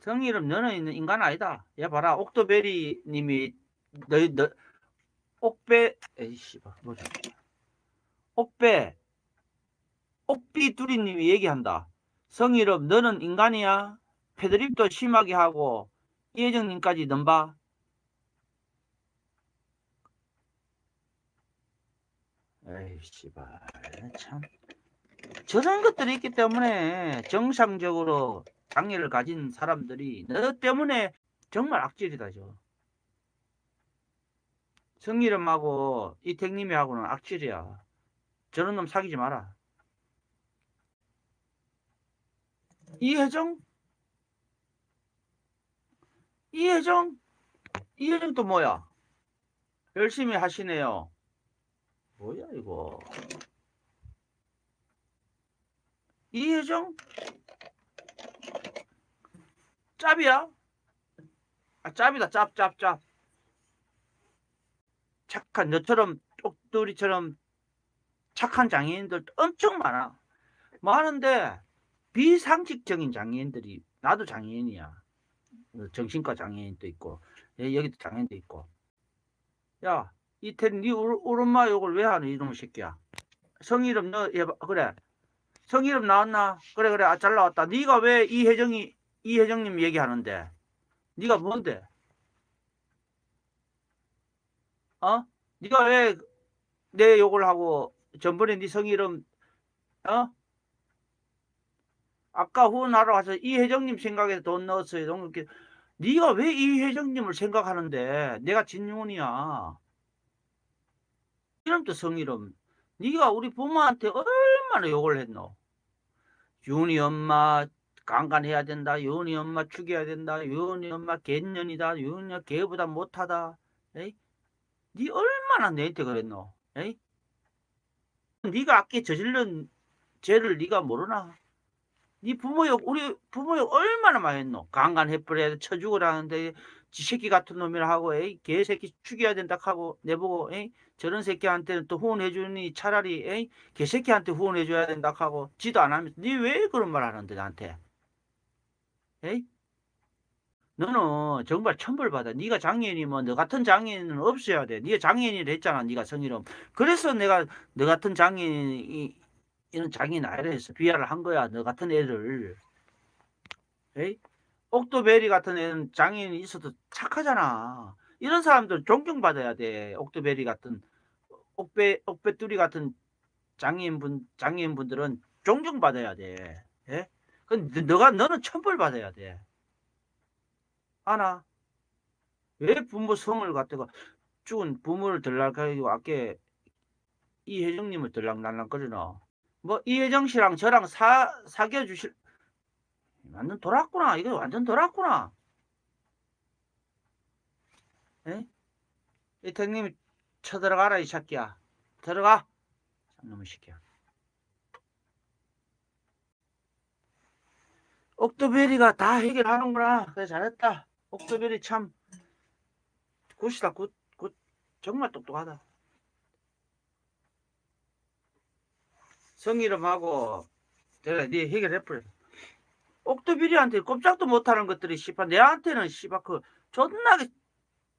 성이름 너는 인간 아니다. 얘 봐라 옥토베리 님이 너, 너 옥배 에이씨 뭐죠? 옥배 옥비 두리 님이 얘기한다. 성이름 너는 인간이야. 패드립도 심하게 하고 이혜정 님까지 넘봐. 에이 씨 발 참 저런 것들이 있기 때문에 정상적으로 장애를 가진 사람들이 너 때문에 정말 악질이다 저 성일음하고 이택님이하고는 악질이야. 저런 놈 사귀지 마라. 이혜정? 이혜정? 이혜정 또 뭐야? 열심히 하시네요. 뭐야 이거? 이혜정 짭이야? 아 짭이다 짭 짭 짭. 착한 너처럼 똑두리처럼 착한 장애인들 엄청 많아. 많은데 비상식적인 장애인들이 나도 장애인이야. 어, 정신과 장애인도 있고 예, 여기도 장애인도 있고. 야 이태 니 울- 울엄마 욕을 왜 하는 이놈의 새끼야? 성이름 너 해봐 그래. 성이름 나왔나? 그래 그래. 아, 잘 나왔다. 네가 왜 이혜정이 이혜정님 얘기하는데 네가 뭔데? 어? 네가 왜 내 욕을 하고 전번에 네 성이 름 어? 아까 후원하러 가서 이혜정님 생각에 돈 넣었어요 돈 이렇게 네가 왜 이혜정님을 생각하는데 내가 진윤이야? 이름도 성이름. 네가 우리 부모한테 얼마나 욕을 했노? 윤이 엄마 강간해야 된다. 윤이 엄마 죽여야 된다. 윤이 엄마 개년이다. 윤이 개보다 못하다. 에이? 네 얼마나 내한테 그랬노? 에이? 네가 아까 저질른 죄를 네가 모르나? 네 부모욕 우리 부모욕 얼마나 많이 했노? 강간해버려야 쳐 죽으라는데 지 새끼 같은 놈이라 하고 에이? 개새끼 죽여야 된다 하고 내보고 에이? 저런 새끼한테는 또 후원해 주니 차라리 에이? 개새끼한테 후원해 줘야 된다 하고 지도 안 하면서 네왜 그런 말 하는데 나한테 에이? 너는 정말 천벌받아. 네가 장애인이면 너 같은 장애인은 없어야 돼. 네가 장애인이라 했잖아 네가 성희름 그래서 내가 너 같은 장애인이 이런 장애인 아이라 해서 비하를 한 거야 너 같은 애를. 에이? 옥토베리 같은 애는 장애인이 있어도 착하잖아. 이런 사람들 존경받아야 돼 옥토베리 같은. 옥배 옥배뚜리 같은 장애인분 장애인분들은 존경받아야 돼. 예? 근데 너가 너는 천벌 받아야 돼. 하나 왜 부모 성을 갖다가 죽은 부모를 들락하고 아까 이혜정님을 들락날락거리나 뭐 이혜정 씨랑 저랑 사 사귀어 주실 완전 돌았구나. 이거 완전 돌았구나. 에? 이택님이 쳐들어가라 이 새끼야. 들어가. 놈의 새끼야 옥토베리가 다 해결하는구나. 그래 잘했다. 옥토베리 참 굿이다. 굿, 굿. 정말 똑똑하다. 성이름하고 내가 네 해결해버려. 옥토베리한테 꼼짝도 못하는 것들이 씨발 내한테는 씨발 그 존나게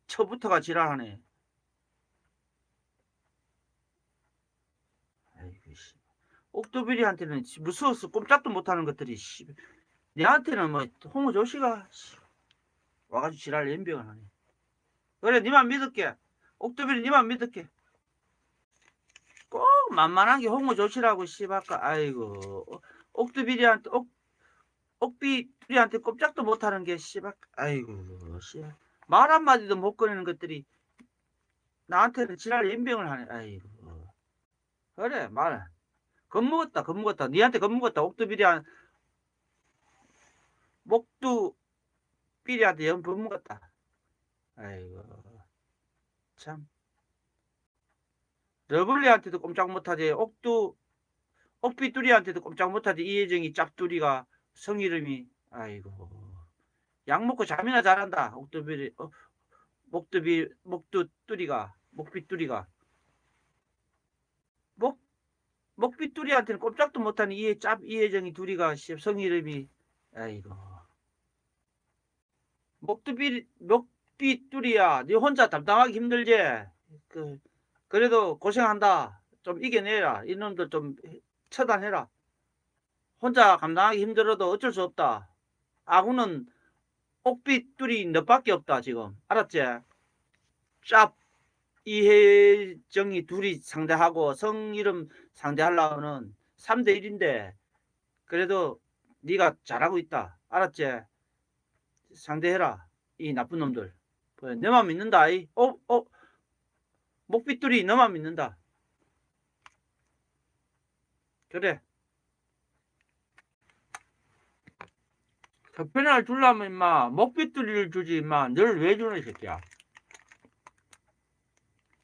처부터가 지랄하네. 아이고 씨. 옥토베리한테는 씨, 무서워서 꼼짝도 못하는 것들이 씨 내한테는 뭐 홍호 조씨가 씨, 와가지고 지랄 연병을 하네. 그래 니만 믿을게. 옥토비리 니만 믿을게. 꼭 만만한 게 홍호 조씨라고 씨발까 아이고 옥토비리한테 옥 옥비리한테 꼼짝도 못하는 게 씨발 아이고 씨발 말 한마디도 못 꺼내는 것들이 나한테는 지랄 연병을 하네. 아이고 그래 말 겁먹었다 겁먹었다 니한테 겁먹었다 옥토비리한 목두 삐리한테 연분 먹었다. 아이고 참. 러블리한테도 꼼짝 못하지. 옥두 옥비뚜리한테도 꼼짝 못하지. 이혜정이 짭뚜리가 성이름이. 아이고. 약 먹고 잠이나 잘한다. 옥두비리 어, 목두비 목두뚜리가 목비뚜리가. 목 목비뚜리한테는 꼼짝도 못하는 이혜 짭 이혜정이 둘이가 씨, 성이름이. 아이고 목두비 목비뚜리야. 네 혼자 담당하기 힘들지. 그 그래도 고생한다. 좀 이겨내라. 이놈들 좀 처단해라. 혼자 감당하기 힘들어도 어쩔 수 없다. 아군은 옥비뚜리 너밖에 없다 지금. 알았지? 짭 이혜정이 둘이 상대하고 성 이름 상대하려면 3대 1인데 그래도 네가 잘하고 있다. 알았지? 상대해라. 이 나쁜 놈들. 그래, 너만 믿는다. 이. 어, 어. 목비뚜리 너만 믿는다. 그래. 서편을 주려면 임마 목비뚜리를 주지 임마 널왜 주는 이 새끼야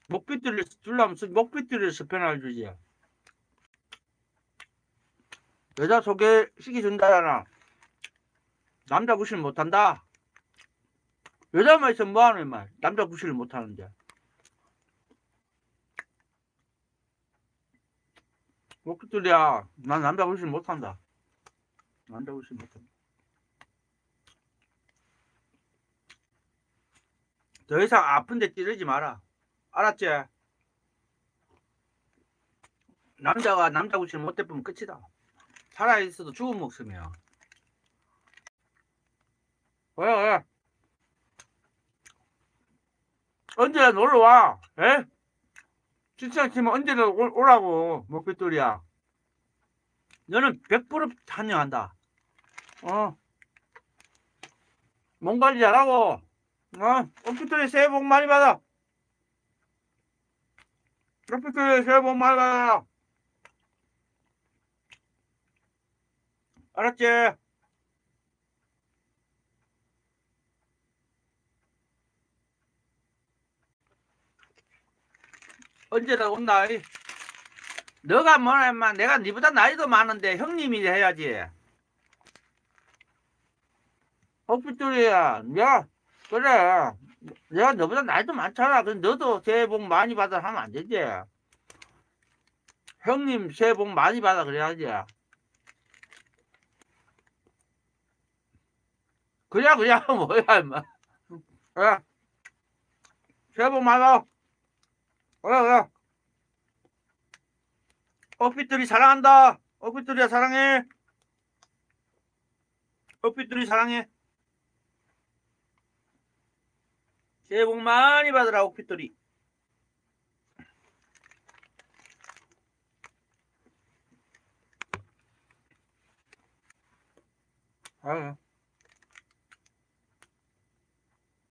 목비뚜리를 주려면 서- 목비뚜리를 서편을 주지 여자 소개시켜 준다잖아 남자 구실 못한다 여자만 있으면 뭐하는 임마 남자 구실을 못하는데 목비뚜리야 난 남자 구실 못한다 남자 구실 못한다 더 이상 아픈데 찌르지 마라. 알았지? 남자가 남자 구실 못 대보면 끝이다. 살아있어도 죽은 목숨이야. 왜, 왜? 언제 놀러 와? 에? 진짜 치면 언제든 올- 오라고, 목빛돌이야. 너는 100% 환영한다. 어. 몸 관리 잘하고, 어, 컴퓨터에 새해 복 많이 받아. 컴퓨터에 새해 복 많이 받아. 알았지? 언제나 온다. 이. 너가 뭐라 임마 내가 니보다 나이도 많은데 형님이 해야지. 컴퓨터야, 야, 그래. 내가 너보다 나이도 많잖아. 근데 너도 새해 복 많이 받아 하면 안 되지. 형님 새해 복 많이 받아 그래야지. 그냥 그냥 뭐야 임마. 그래. 새해 복 많이 받아. 그래 그래. 어피들이 사랑한다. 어피들이야 사랑해. 어피들이 사랑해. 새해 복 많이 받으라 옥피돌이 아유